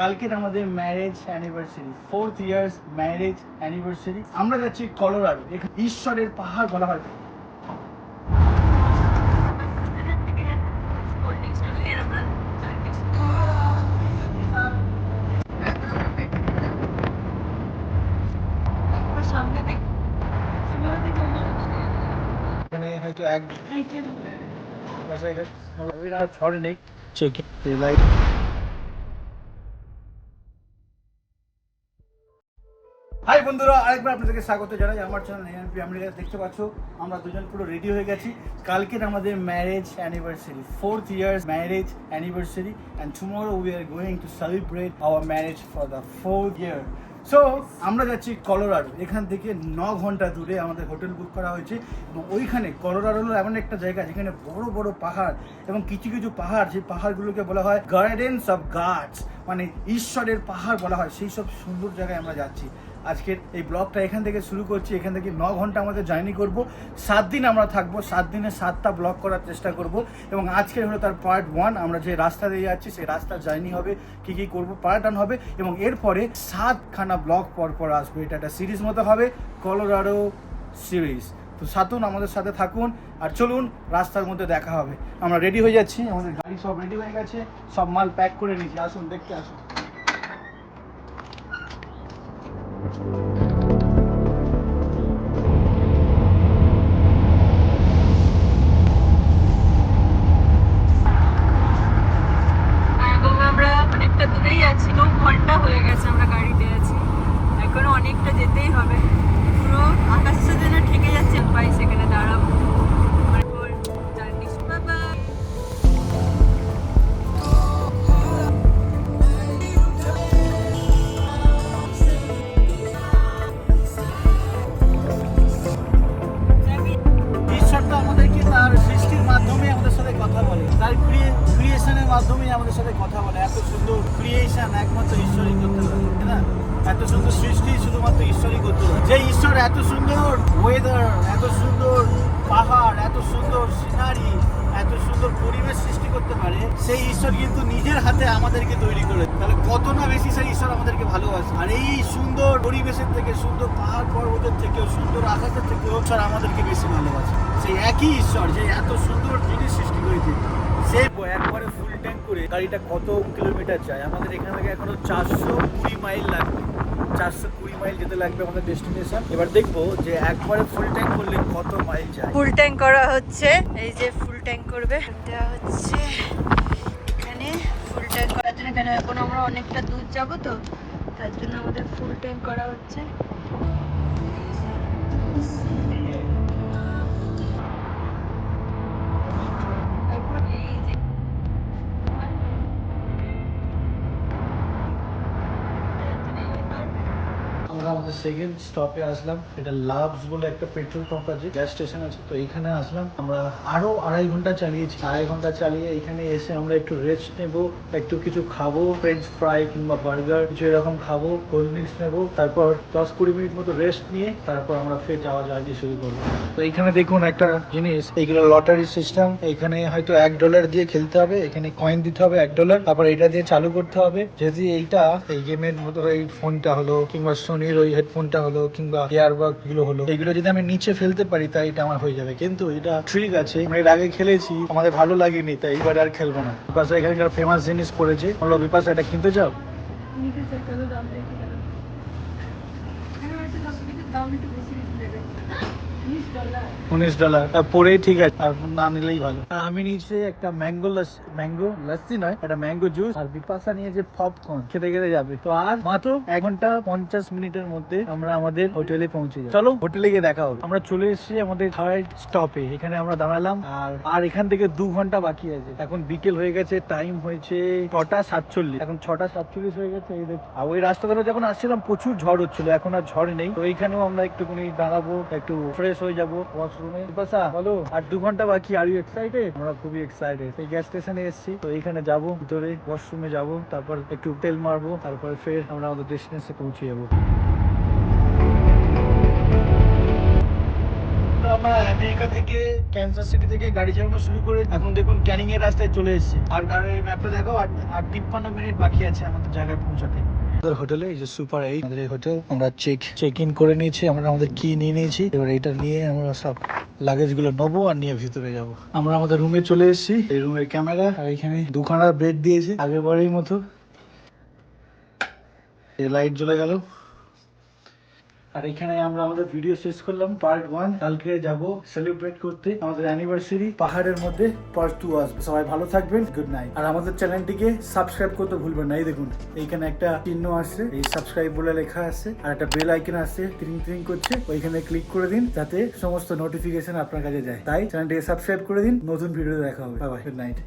কালকের আমাদের marriage anniversary fourth years marriage anniversary আমরা যাচ্ছি কলোরাডো ঈশ্বরের পাহাড় বলা হয়। হয়তো এক ঝড় নেই। চেক লাইট হাই বন্ধুরা, আরেকবার আপনাদেরকে স্বাগত জানাই। আমার চ্যানেল এনপি আমেরিকা দেখতে পাচ্ছ, আমরা দুজন পুরো রেডি হয়ে গেছি। কালকের আমাদের marriage anniversary fourth years marriage anniversary and tomorrow we are going to celebrate our marriage for the fourth year so আমরা যাচ্ছি কলোরাডো। এখান থেকে ন ঘণ্টা দূরে আমাদের হোটেল বুক করা হয়েছে। এবং ওইখানে কলোরাডো হলো এমন একটা জায়গা যেখানে বড় বড় পাহাড় এবং কিছু কিছু পাহাড়, যে পাহাড়গুলোকে বলা হয় গার্ডেন্স অফ গাডস মানে ঈশ্বরের পাহাড় বলা হয়। সেই সব সুন্দর জায়গায় আমরা যাচ্ছি। আজকের এই ব্লগটা এখান থেকে শুরু করছি। এখান থেকে ন ঘণ্টা আমাদের জার্নি করব। সাত দিন আমরা থাকব। সাত দিনে সাতটা ব্লগ করার চেষ্টা করব। এবং আজকের হলো তার পার্ট ওয়ান আমরা যে রাস্তা দিয়ে যাচ্ছি, সেই রাস্তার জার্নি হবে, কি কি করব পার্ট ওয়ান হবে। এবং এরপরে সাতখানা ব্লগ পর পর আসবে। এটা একটা সিরিজ মতো হবে, কলোরাডো সিরিজ। তো সাতুন, আমাদের সাথে থাকুন। আর চলুন, রাস্তার মধ্যে দেখা হবে। আমরা রেডি হয়ে যাচ্ছি। আমাদের গাড়ি সব রেডি হয়ে গেছে। সব মাল প্যাক করে নিয়েছি। আসুন, দেখতে আসুন এবং আমরা অনেকটা দূরেই আছি দু ঘণ্টা হয়ে গেছে আমরা গাড়িতে আছি। এখন অনেকটা যেতেই হবে। মাধ্যমে আমাদের সাথে কথা বলে। এত সুন্দর ক্রিয়েশন একমাত্র ঈশ্বরই করতে পারে না? এত সুন্দর সৃষ্টি শুধুমাত্র ঈশ্বরই করতে পারে। যে ঈশ্বর এত সুন্দর ওয়েদার এত সুন্দর পাহাড়, এত সুন্দর সিনারি এত সুন্দর পরিবেশ সৃষ্টি করতে পারে, সেই ঈশ্বর কিন্তু নিজের হাতে আমাদেরকে তৈরি করে তাহলে কত না বেশি সেই ঈশ্বর আমাদেরকে ভালোবাসে। আর এই সুন্দর পরিবেশের থেকে, সুন্দর পাহাড় পর্বতের থেকেও, সুন্দর আকাশের থেকেও ঈশ্বর আমাদেরকে বেশি ভালোবাসে। সেই একই ঈশ্বর যে এত সুন্দর জিনিস সৃষ্টি করেছে, সে একবারে ফুল করে গাড়িটা কত কিলোমিটার যায়? আমাদের এখান থেকে এখনও চারশো কুড়ি মাইল লাগবে। চারশো কুড়ি মাইল যেতে লাগবে আমাদের ডেস্টিনেশন এবার দেখব যে একবারে ফুল ট্যাঙ্ক করলে কত মাইল যায়। ফুল ট্যাঙ্ক করা হচ্ছে। এই যে ফুল ট্যাঙ্ক করবে। দেওয়া হচ্ছে এখানে ফুল ট্যাঙ্ক করার জন্য। কেন? এখন আমরা অনেকটা দূর যাব তো। তার জন্য আমাদের ফুল ট্যাঙ্ক করা হচ্ছে। আমরা আমাদের সেকেন্ড স্টপে আসলাম। এটা লাভস বলে একটা পেট্রোল পাম্প আছে গ্যাস স্টেশন আছে। তো এখানে আসলাম। আমরা আরও আড়াই ঘণ্টা চালিয়েছি। আড়াই ঘণ্টা চালিয়ে এখানে এসে আমরা একটু রেস্ট নেব, একটু কিছু খাব ফ্রেঞ্চ ফ্রাই কিংবা বার্গার কিছু এরকম খাব কোল্ড ড্রিঙ্কস নেব, তারপর দশ কুড়ি মিনিট মতো রেস্ট নিয়ে তারপর আমরা ফের যাওয়া জার্নি শুরু করব। তো এখানে দেখুন একটা জিনিস, এইগুলো লটারি সিস্টেম এখানে হয়তো এক ডলার দিয়ে খেলতে হবে, এখানে কয়েন দিতে হবে এক ডলার তারপর এটা দিয়ে চালু করতে হবে। যদি এইটা এই গেমের মতো এই ফোনটা হলো কিংবা সোনির ওই হেডফোনটা হলো কিংবা ইয়ারবাগগুলো হলো, এগুলো যদি আমি নিচে ফেলতে পারি তাই এটা আমার হয়ে যাবে। কিন্তু এটা ঠিক আছে, আমরা এর আগে খেলেছি, আমাদের ভালো লাগেনি, তাই এবার আর খেলব না। বিপাশা এখানকার ফেমাস জিনিস পড়েছে। বলল বিপাশা, এটা কিনতে চাও? দাম উনিশ ডলার। পরেই ঠিক আছে, আর না নিলেই ভালো। আমি নিয়েছি একটা ম্যাঙ্গো ম্যাঙ্গো লাস্সি নয়, একটা ম্যাঙ্গো জুস, আর বিপাশা নিয়েছে পপকর্ন খেতে খেতে যাবে। তো আর মাত্র এক ঘণ্টা পঞ্চাশ মিনিটের মধ্যে আমরা আমাদের হোটেলে পৌঁছে যাব। চলো হোটেলে গিয়ে দেখা হবে। আমরা চলে এসেছি আমাদের থার্ড স্টপে এখানে আমরা দাঁড়ালাম, আর আর এখান থেকে দু ঘণ্টা বাকি আছে। এখন বিকেল হয়ে গেছে টাইম হয়েছে ছটা সাতচল্লিশ। এখন ছটা সাতচল্লিশ হয়ে গেছে, এই দেখ। আর ওই রাস্তা ধরে যখন আসছিলাম, প্রচুর ঝড় হচ্ছিল। এখন আর ঝড় নেই। তো এইখানেও আমরা একটুখানি দাঁড়াবো, একটু ফ্রেশ হয়ে যাব ওয়াশরুমে বাসা বলো, আর দু ঘণ্টা বাকি আর ইউ এক্সাইটেড আমরা খুবই এক্সাইটেড এই গ্যাস স্টেশনে এসেছি, তো এইখানে যাব, ভিতরে ওয়াশরুমে যাব, তারপর একটু তেল মারবো, তারপর ফের আমরা আমাদের ডেস্টিনেশনে পৌঁছে যাব। আমরা আমেরিকা থেকে ক্যান্সাস সিটি থেকে গাড়ি চালানো শুরু করে এখন দেখুন ক্যানিং এর রাস্তায় চলে এসেছি। আর গাড়ির ম্যাপটা দেখো আর তিপ্পান্ন মিনিট বাকি আছে আমাদের জায়গায় পৌঁছাতে। আমাদের হোটেলে, এই যে সুপার এইট, আমাদের হোটেল, আমরা চেক চেক ইন করে নিয়েছি, আমরা আমাদের কি নিয়ে নিয়েছি, এবার এটা নিয়ে আমরা সব লাগেজগুলো নেব আর নিয়ে ভিতরে যাব। আমরা আমাদের রুমে চলে এসেছি, এই রুমের ক্যামেরা আর এখানে দুখানা বেড দিয়েছে আগের বারের মতো। এই লাইট জ্বলে গেল। আর এখানে আমরা আমাদের ভিডিও শেষ করলাম পার্ট ওয়ান কালকে যাব সেলিব্রেট করতে, আমাদের অ্যানিভার্সারি পাহাড়ের মধ্যে পার্ট টু আসবে। সবাই ভালো থাকবেন গুড নাইট আর আমাদের চ্যানেলটিকে সাবস্ক্রাইব করতে ভুলবেন না। এই দেখুন, এইখানে একটা চিহ্ন আসছে, এই সাবস্ক্রাইব বলে লেখা আছে, আর একটা বেল আইকন আসছে ট্রিং ট্রিং করছে। ওইখানে ক্লিক করে দিন, যাতে সমস্ত নোটিফিকেশন আপনার কাছে যায়। তাই চ্যানেলটিকে সাবস্ক্রাইব করে দিন। নতুন ভিডিও দেখা হবে। Bye good night